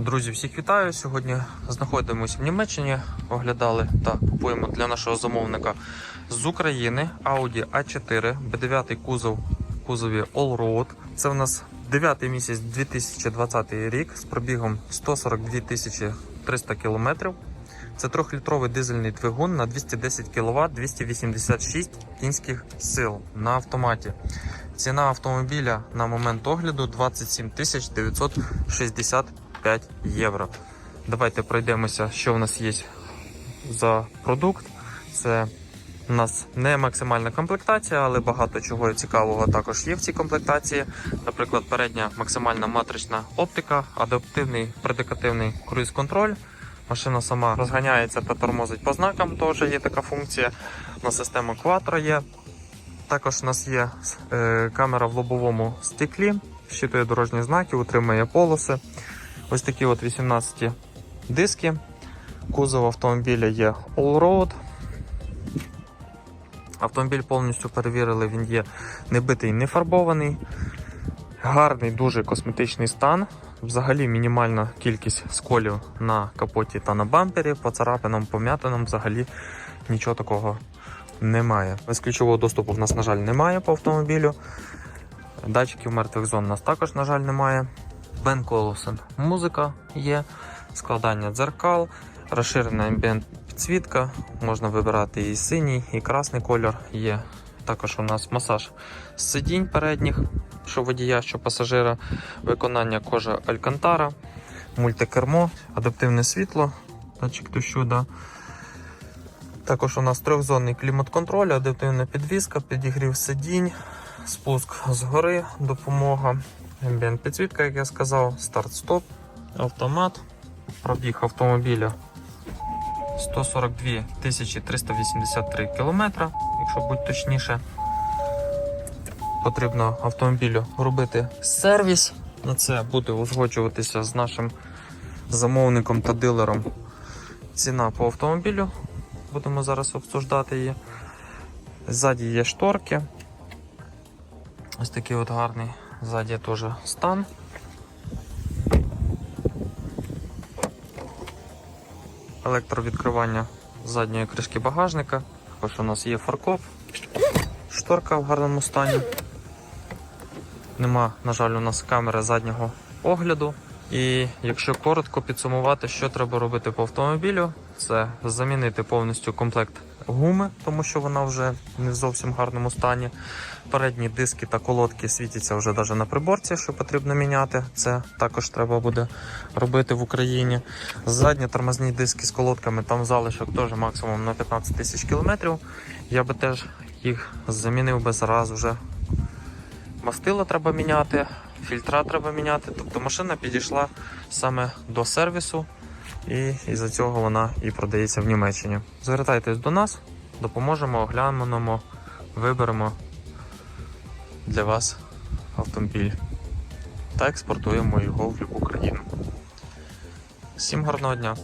Друзі, всіх вітаю. Сьогодні знаходимося в Німеччині. Оглядали та купуємо для нашого замовника з України Audi A4, B9 кузов в кузові Allroad. Це в нас 9 місяць 2020 рік з пробігом 142 тисячі 300 кілометрів. Це трьохлітровий дизельний двигун на 210 кВт, 286 кінських сил на автоматі. Ціна автомобіля на момент огляду 27 тисяч 965 євро. Давайте пройдемося, що в нас є за продукт. Це у нас не максимальна комплектація, але багато чого цікавого також є в цій комплектації. Наприклад, передня максимальна матрична оптика, адаптивний предикативний круїз-контроль. Машина сама розганяється та тормозить по знакам, теж є така функція. На система Quattro є. Також у нас є е, камера в лобовому стеклі, щитує дорожні знаки, утримує полоси. Ось такі от 18 диски. Кузов автомобіля є Allroad. Автомобіль повністю перевірили, він є не битий, не фарбований. Гарний, дуже косметичний стан. Взагалі мінімальна кількість сколів на капоті та на бампері, по царапинам, пом'ятинам взагалі нічого такого немає. Без ключового доступу в нас, на жаль, немає по автомобілю. Датчиків мертвих зон у нас також, на жаль, немає. Бен Колосен музика є, складання дзеркал, розширена амбієнт підсвітка. Можна вибирати і синій, і красний кольор є. Також у нас масаж сидінь передніх, що водія, що пасажира, виконання кожа Алькантара, мультикермо, адаптивне світло, датчик дощу, да. Також у нас трьохзонний клімат-контроль, адаптивна підвізка, підігрів сидінь, спуск згори, допомога, амбієнт підсвітка, як я сказав, старт-стоп, автомат, пробіг автомобіля 142 383 км, якщо бути точніше. Потрібно автомобілю робити сервіс. На це буде узгоджуватися з нашим замовником та дилером ціна по автомобілю. Будемо зараз обсуждати її. Ззаді є шторки. Ось такий от гарний ззаді теж стан. Електровідкривання задньої кришки багажника. Також у нас є фаркоп. Шторка в гарному стані. Нема, на жаль, у нас камери заднього огляду. І якщо коротко підсумувати, що треба робити по автомобілю, це замінити повністю комплект гуми, тому що вона вже не в зовсім гарному стані. Передні диски та колодки світяться вже навіть на приборці, що потрібно міняти. Це також треба буде робити в Україні. Задні тормозні диски з колодками, там залишок теж максимум на 15 тисяч кілометрів. Я би теж їх замінив би зараз вже. Мастило треба міняти, фільтра треба міняти. Тобто машина підійшла саме до сервісу, і із-за цього вона і продається в Німеччині. Звертайтесь до нас, допоможемо, оглянемо, виберемо для вас автомобіль та експортуємо його в будь-яку країну. Всім гарного дня!